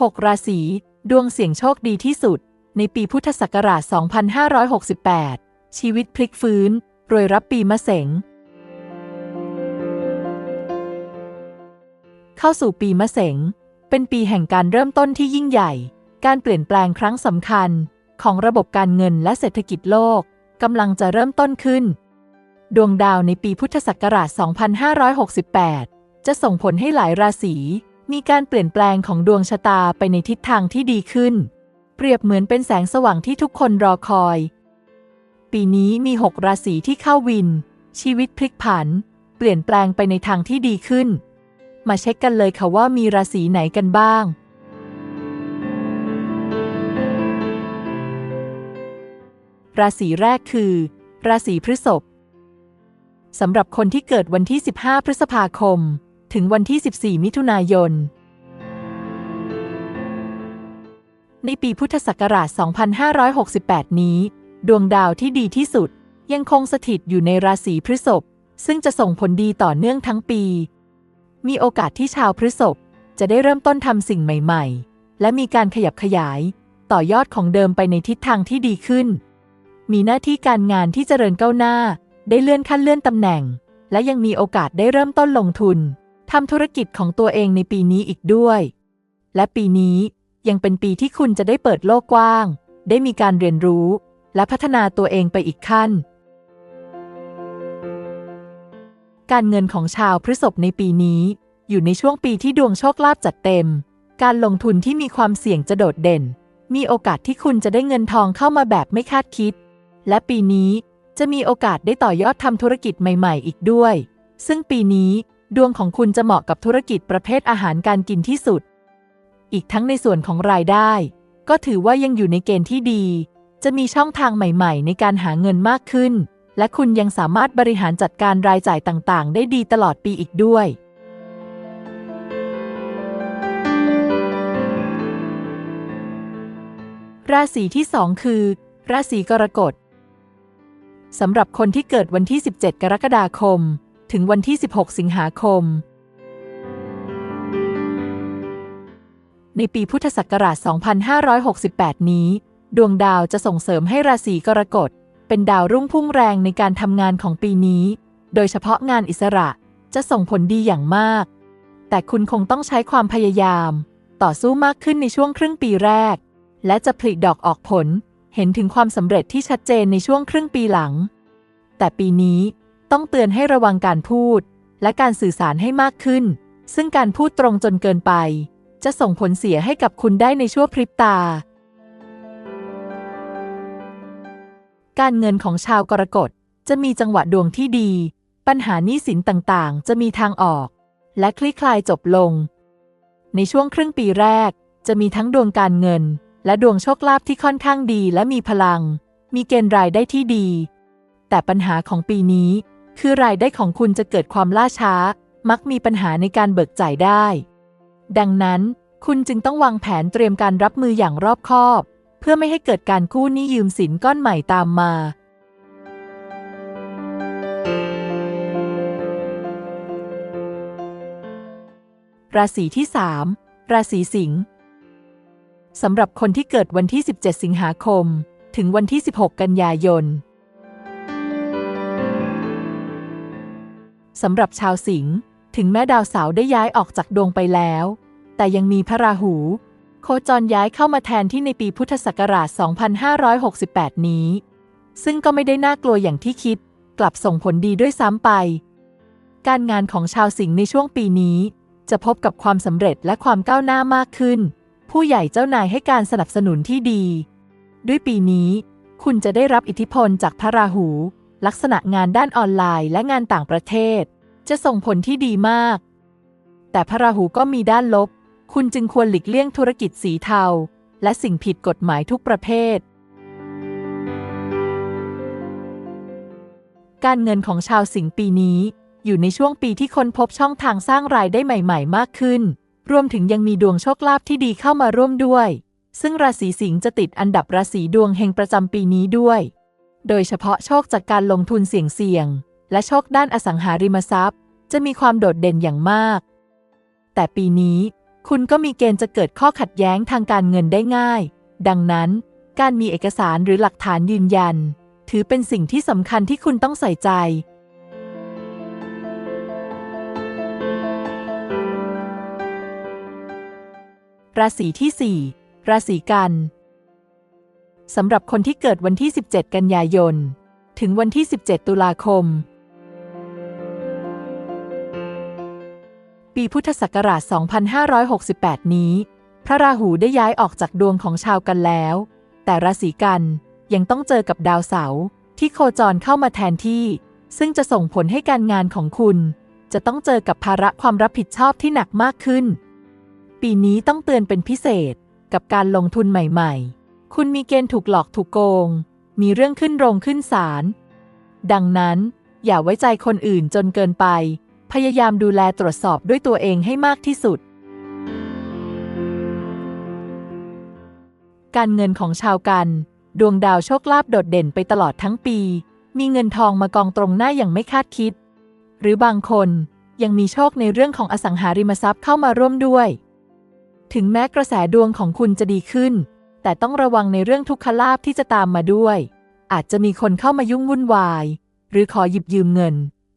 6 ราศี ดวงเสี่ยงโชคดีที่สุด ในปีพุทธศักราช 2568 ชีวิตพลิกฟื้น รวยรับปีมะเสง เข้าสู่ปีมะเสง เป็นปีแห่งการเริ่มต้นที่ยิ่งใหญ่ การเปลี่ยนแปลงครั้งสำคัญ ของระบบการเงินและเศรษฐกิจโลกกำลังจะเริ่มต้นขึ้น ดวงดาวในปีพุทธศักราช 2568 จะส่งผลให้หลายราศี มีการเปลี่ยนแปลงของดวงชะตาไปในทิศทางที่ดีขึ้น เปรียบเหมือนเป็นแสงสว่างที่ทุกคนรอคอย ปีนี้มี 6 ราศีที่เข้าวิน ชีวิตพลิกผัน เปลี่ยนแปลงไปในทางที่ดีขึ้น มาเช็คกันเลยค่ะว่ามีราศีไหนกันบ้าง ราศีแรกคือ ราศีพฤษภสำหรับคนที่เกิดวันที่ 15 พฤษภาคม ถึงวันที่ 14 มิถุนายน ในปีพุทธศักราช 2568 นี้ ดวงดาวที่ดีที่สุด ยังคงสถิตอยู่ในราศีพฤษภซึ่งจะส่งผลดีต่อเนื่องทั้งปี มีโอกาสที่ชาวพฤษภจะได้เริ่มต้นทำสิ่งใหม่ ๆ และมีการขยับขยาย ต่อยอดของเดิมไปในทิศทางที่ดีขึ้น มีหน้าที่การงานที่เจริญก้าวหน้า ได้เลื่อนขั้นเลื่อนตำแหน่ง และยังมีโอกาสได้เริ่มต้นลงทุน ทำธุรกิจของตัวเองในปีนี้อีกด้วย และปีนี้ยังเป็นปีที่คุณจะได้เปิดโลกกว้าง ได้มีการเรียนรู้ และพัฒนาตัวเองไปอีกขั้น การเงินของชาวพฤษภในปีนี้ อยู่ในช่วงปีที่ดวงโชคลาภจัดเต็ม การลงทุนที่มีความเสี่ยงจะโดดเด่น มีโอกาสที่คุณจะได้เงินทองเข้ามาแบบไม่คาดคิด และปีนี้จะมีโอกาสได้ต่อยอดทำธุรกิจใหม่ ๆ อีกด้วย ซึ่งปีนี้ ดวงของคุณจะเหมาะกับธุรกิจประเภทอาหารการกินที่สุด อีกทั้งในส่วนของรายได้ ก็ถือว่ายังอยู่ในเกณฑ์ที่ดี จะมีช่องทางใหม่ๆ ในการหาเงินมากขึ้น และคุณยังสามารถบริหารจัดการรายจ่ายต่างๆ ได้ดีตลอดปีอีกด้วย ราศีที่สองคือ ราศีกรกฎสำหรับคนที่เกิดวันที่ 17 กรกฎาคม ถึงวันที่ 16 สิงหาคม ในปีพุทธศักราช 2568 นี้ ดวงดาวจะส่งเสริมให้ราศีกรกฎ เป็นดาวรุ่งพุ่งแรงในการทำงานของปีนี้ โดยเฉพาะงานอิสระจะส่งผลดีอย่างมาก แต่คุณคงต้องใช้ความพยายาม ต่อสู้มากขึ้นในช่วงครึ่งปีแรก และจะผลิดอกออกผลเห็นถึงความสำเร็จที่ชัดเจนในช่วงครึ่งปีหลัง แต่ปีนี้ ต้องเตือนให้ระวังการพูด และการสื่อสารให้มากขึ้น ซึ่งการพูดตรงจนเกินไป จะส่งผลเสียให้กับคุณได้ในชั่วพริบตา การเงินของชาวกรกฎจะมีจังหวะดวงที่ดี ปัญหาหนี้สินต่างๆ จะมีทางออก และคลี่คลายจบลง ในช่วงครึ่งปีแรก จะมีทั้งดวงการเงิน และดวงโชคลาภที่ค่อนข้างดีและมีพลัง มีเกณฑ์รายได้ที่ดี แต่ปัญหาของปีนี้ คือรายได้ของคุณจะเกิดความล่าช้า มักมีปัญหาในการเบิกจ่ายได้ ดังนั้น คุณจึงต้องวางแผนเตรียมการรับมืออย่างรอบคอบ เพื่อไม่ให้เกิดการกู้หนี้ยืมสินก้อนใหม่ตามมา ราศีที่ 3 ราศีสิงห์สำหรับคนที่เกิดวันที่ 17 สิงหาคม ถึงวันที่ 16 กันยายน สำหรับชาวสิงห์ถึงแม้ดาวเสาร์ได้ย้ายออกจากดวงไปแล้ว แต่ยังมีพระราหู โคจรย้ายเข้ามาแทนที่ในปีพุทธศักราช 2568 นี้ ซึ่งก็ไม่ได้น่ากลัวอย่างที่คิด กลับส่งผลดีด้วยซ้ำไป การงานของชาวสิงห์ในช่วงปีนี้ จะพบกับความสำเร็จและความก้าวหน้ามากขึ้น ผู้ใหญ่เจ้านายให้การสนับสนุนที่ดี ด้วยปีนี้ คุณจะได้รับอิทธิพลจากพระราหู ลักษณะงานด้านออนไลน์และงานต่างประเทศ จะส่งผลที่ดีมาก แต่พระราหูก็มีด้านลบ คุณจึงควรหลีกเลี่ยงธุรกิจสีเทา และสิ่งผิดกฎหมายทุกประเภท การเงินของชาวสิงห์ปีนี้ อยู่ในช่วงปีที่คนพบช่องทางสร้างรายได้ใหม่ ๆ มากขึ้น รวมถึงยังมีดวงโชคลาภที่ดีเข้ามาร่วมด้วย ซึ่งราศีสิงห์จะติดอันดับราศีดวงเฮงประจำปีนี้ด้วย โดยเฉพาะโชคจากการลงทุนเสี่ยงๆ และโชคด้านอสังหาริมทรัพย์ จะมีความโดดเด่นอย่างมาก แต่ปีนี้คุณก็มีเกณฑ์จะเกิดข้อขัดแย้งทางการเงินได้ง่าย ดังนั้น การมีเอกสารหรือหลักฐานยืนยัน ถือเป็นสิ่งที่สำคัญที่คุณต้องใส่ใจ ราศีที่ 4 ราศีกัน สำหรับคนที่เกิดวันที่ 17 กันยายน ถึงวันที่ 17 ตุลาคม ปีพุทธศักราช 2568 นี้ พระราหูได้ย้ายออกจากดวงของชาวกันแล้ว แต่ราศีกันยังต้องเจอกับดาวเสาร์ที่โคจรเข้ามาแทนที่ ซึ่งจะส่งผลให้การงานของคุณ จะต้องเจอกับภาระความรับผิดชอบที่หนักมากขึ้น ปีนี้ต้องเตือนเป็นพิเศษกับการลงทุนใหม่ ๆ คุณมีเกณฑ์ถูกหลอกถูกโกง มีเรื่องขึ้นโรงขึ้นศาล ดังนั้น อย่าไว้ใจคนอื่นจนเกินไป พยายามดูแลตรวจสอบด้วยตัวเองให้มากที่สุด การเงินของชาวกัน ดวงดาวโชคลาภโดดเด่นไปตลอดทั้งปี มีเงินทองมากองตรงหน้าอย่างไม่คาดคิด หรือบางคนยังมีโชคในเรื่องของอสังหาริมทรัพย์เข้ามาร่วมด้วย ถึงแม้กระแสดวงของคุณจะดีขึ้น แต่ต้องระวังในเรื่องทุกขลาภที่จะตามมาด้วย อาจจะมีคนเข้ามายุ่งวุ่นวาย หรือขอหยิบยืมเงิน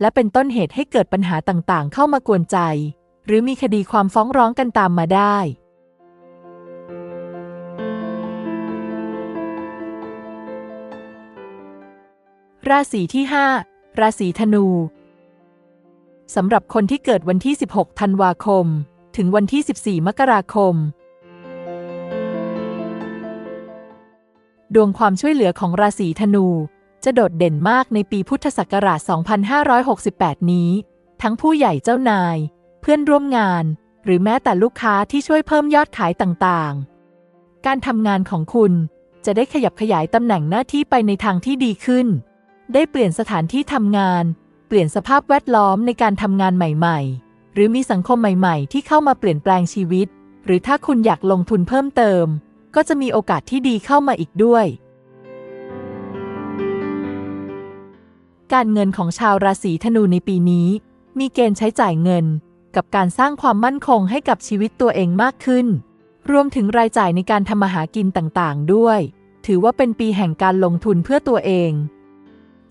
และเป็นต้นเหตุให้เกิดปัญหาต่างๆ เข้ามากวนใจ หรือมีคดีความฟ้องร้องกันตามมาได้ ราศีที่ 5 ราศีธนูสำหรับคนที่เกิดวันที่ 16 ธันวาคม ถึงวันที่ 14 มกราคม ดวงความช่วยเหลือของราศีธนู จะโดดเด่นมากในปีพุทธศักราช 2568 นี้ ทั้งผู้ใหญ่เจ้านาย เพื่อนร่วมงาน หรือแม้แต่ลูกค้าที่ช่วยเพิ่มยอดขายต่างๆ การทำงานของคุณจะได้ขยับขยายตำแหน่งหน้าที่ไปในทางที่ดีขึ้น ได้เปลี่ยนสถานที่ทำงาน เปลี่ยนสภาพแวดล้อมในการทำงานใหม่ ๆ หรือมีสังคมใหม่ ๆ ที่เข้ามาเปลี่ยนแปลงชีวิต หรือถ้าคุณอยากลงทุนเพิ่มเติม ก็จะมีโอกาสที่ดีเข้ามาอีกด้วย การเงินของชาวราศีธนูในปีนี้ มีเกณฑ์ใช้จ่ายเงิน กับการสร้างความมั่นคงให้กับชีวิตตัวเองมากขึ้น รวมถึงรายจ่ายในการทำมาหากินต่างๆ ด้วย ถือว่าเป็นปีแห่งการลงทุนเพื่อตัวเอง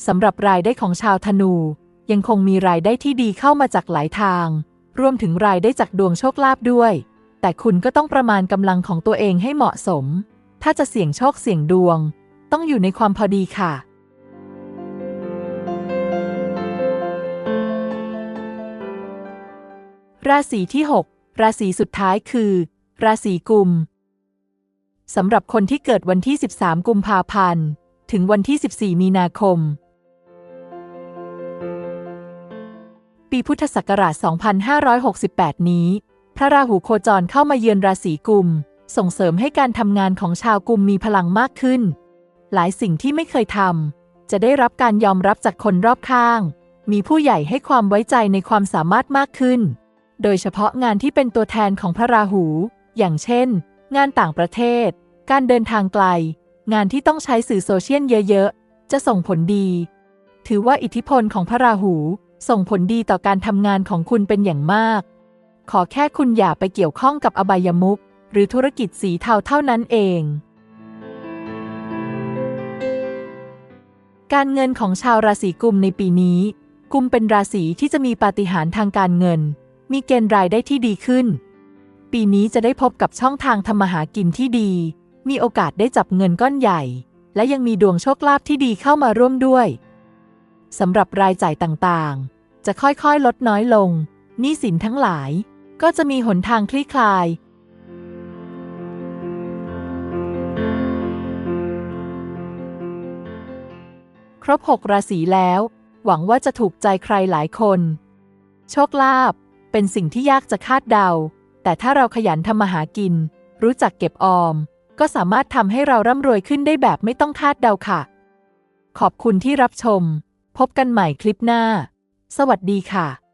สำหรับรายได้ของชาวธนู ยังคงมีรายได้ที่ดีเข้ามาจากหลายทาง รวมถึงรายได้จากดวงโชคลาภด้วย แต่คุณก็ต้องประมาณกำลังของตัวเองให้เหมาะสม ถ้าจะเสี่ยงโชคเสี่ยงดวง ต้องอยู่ในความพอดีค่ะ ราศีที่ 6 ราศีสุดท้ายคือ ราศีกุมสำหรับคนที่เกิดวันที่ 13 กุมภาพันธ์ ถึงวันที่ 14 มีนาคม ปีพุทธศักราช 2568 นี้ ระราหูโคจรเข้ามาเยือนราศีกุม ส่งเสริมให้การทำงานของชาวกุมมีพลังมากขึ้น หลายสิ่งที่ไม่เคยทำจะได้รับการยอมรับจากคนรอบข้าง มีผู้ใหญ่ให้ความไว้ใจในความสามารถมากขึ้น โดยเฉพาะงานที่เป็นตัวแทนของพระราหู อย่างเช่น งานต่างประเทศ การเดินทางไกล งานที่ต้องใช้สื่อโซเชียลเยอะๆ จะส่งผลดี ถือว่าอิทธิพลของพระราหูส่งผลดีต่อการทำงานของคุณเป็นอย่างมาก ขอแค่คุณอย่าไปเกี่ยวข้องกับอบายมุขหรือธุรกิจสีเทาเท่านั้นเอง การเงินของชาวราศีกุมในปีนี้ กุมเป็นราศีที่จะมีปาฏิหาริย์ทางการเงิน มีเกณฑ์รายได้ที่ดีขึ้น ปีนี้จะได้พบกับช่องทางทำมาหากินที่ดี มีโอกาสได้จับเงินก้อนใหญ่ และยังมีดวงโชคลาภที่ดีเข้ามาร่วมด้วยสำหรับรายจ่ายต่างๆ จะค่อยๆ ลดน้อยลงหนี้สินทั้งหลาย ก็จะมีหนทางคลี่คลาย ครบ6ราศีแล้ว หวังว่าจะถูกใจใครหลายคน โชคลาภเป็นสิ่งที่ยากจะคาดเดา แต่ถ้าเราขยันทำมาหากิน รู้จักเก็บออม ก็สามารถทำให้เราร่ำรวยขึ้นได้แบบไม่ต้องคาดเดาค่ะ ขอบคุณที่รับชม พบกันใหม่คลิปหน้า สวัสดีค่ะ